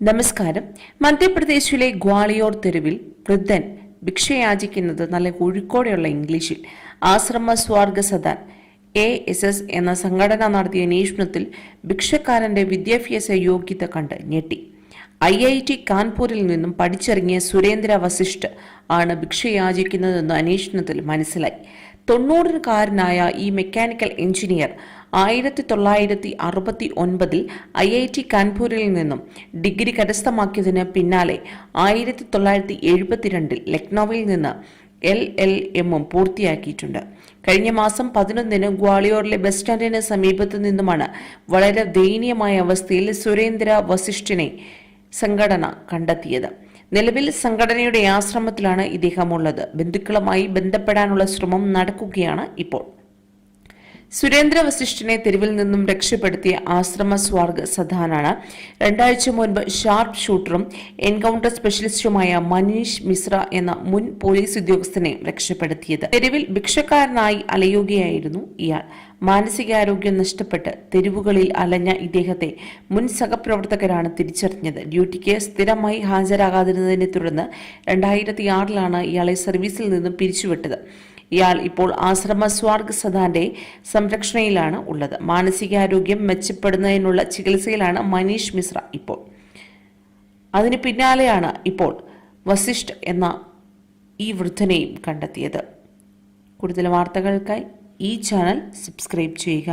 നമസ്കാരം. മധ്യപ്രദേശിലെ ഗ്വാളിയോർ തെരുവിൽ വൃദ്ധൻ ഭിക്ഷയാചിക്കുന്നത് നല്ല കോഴിക്കോടെയുള്ള ഇംഗ്ലീഷിൽ. Ashram Swarg Sadan. A S S എന്ന സംഘടന നടത്തിയ അന്വേഷണത്തിൽ ഭിക്ഷക്കാരന്റെ വിദ്യാഭ്യാസ യോഗ്യത കണ്ട് ഞെട്ടി. ഐ ഐ ടി കാൺപൂരിൽ നിന്നും പഠിച്ചിറങ്ങിയ സുരേന്ദ്ര വസിഷ്ഠ് ആണ് ഭിക്ഷയാചിക്കുന്നതെന്ന് അന്വേഷണത്തിൽ മനസ്സിലായി. തൊണ്ണൂറുകാരനായ ഈ മെക്കാനിക്കൽ എഞ്ചിനീയർ ആയിരത്തി തൊള്ളായിരത്തി അറുപത്തി ഒൻപതിൽ ഐ ഐ ടി കാൺപൂരിൽ നിന്നും ഡിഗ്രി കരസ്ഥമാക്കിയതിന് പിന്നാലെ ആയിരത്തി തൊള്ളായിരത്തി എഴുപത്തിരണ്ടിൽ ലക്നൌവിൽ നിന്ന് എൽ എൽ എമ്മും പൂർത്തിയാക്കിയിട്ടുണ്ട്. കഴിഞ്ഞ മാസം പതിനൊന്നിന് ഗ്വാളിയോറിലെ ബസ് സ്റ്റാൻഡിന് സമീപത്തു നിന്നുമാണ് വളരെ ദയനീയമായ അവസ്ഥയിൽ സുരേന്ദ്ര വസിഷ്ഠിനെ സംഘടന കണ്ടെത്തിയത്. നിലവിൽ സംഘടനയുടെ ആശ്രമത്തിലാണ് ഇദ്ദേഹം ഉള്ളത്. ബന്ധുക്കളുമായി ബന്ധപ്പെടാനുള്ള ശ്രമം നടക്കുകയാണ് ഇപ്പോൾ. സുരേന്ദ്ര വസിഷ്ഠനെ തെരുവിൽ നിന്നും രക്ഷപ്പെടുത്തിയ ആശ്രമ സ്വാർഗ് സധാനാണ് രണ്ടാഴ്ച മുൻപ് ഷാർപ്പ് ഷൂട്ടറും എൻകൗണ്ടർ സ്പെഷ്യലിസ്റ്റുമായ മനീഷ് മിശ്ര എന്ന മുൻ പോലീസ് ഉദ്യോഗസ്ഥനെ രക്ഷപ്പെടുത്തിയത്. തെരുവിൽ ഭിക്ഷക്കാരനായി അലയുകയായിരുന്നു ഇയാൾ. മാനസികാരോഗ്യം നഷ്ടപ്പെട്ട് തെരുവുകളിൽ അലഞ്ഞ ഇദ്ദേഹത്തെ മുൻ സഹപ്രവർത്തകരാണ് തിരിച്ചറിഞ്ഞത്. ഡ്യൂട്ടിക്ക് സ്ഥിരമായി ഹാജരാകാതിരുന്നതിനെ തുടർന്ന് രണ്ടായിരത്തി ആറിലാണ് ഇയാളെ സർവീസിൽ നിന്നും പിരിച്ചുവിട്ടത്. ഇയാൾ ഇപ്പോൾ ആശ്രമ സ്വാർഗ് സദാന്റെ സംരക്ഷണയിലാണ് ഉള്ളത്. മാനസികാരോഗ്യം മെച്ചപ്പെടുന്നതിനുള്ള ചികിത്സയിലാണ് മനീഷ് മിശ്ര ഇപ്പോൾ. അതിന് പിന്നാലെയാണ് ഇപ്പോൾ വസിഷ്ഠ് എന്ന ഈ വൃദ്ധനെയും കണ്ടെത്തിയത്. കൂടുതൽ വാർത്തകൾക്കായി ഈ ചാനൽ സബ്സ്ക്രൈബ് ചെയ്യുക.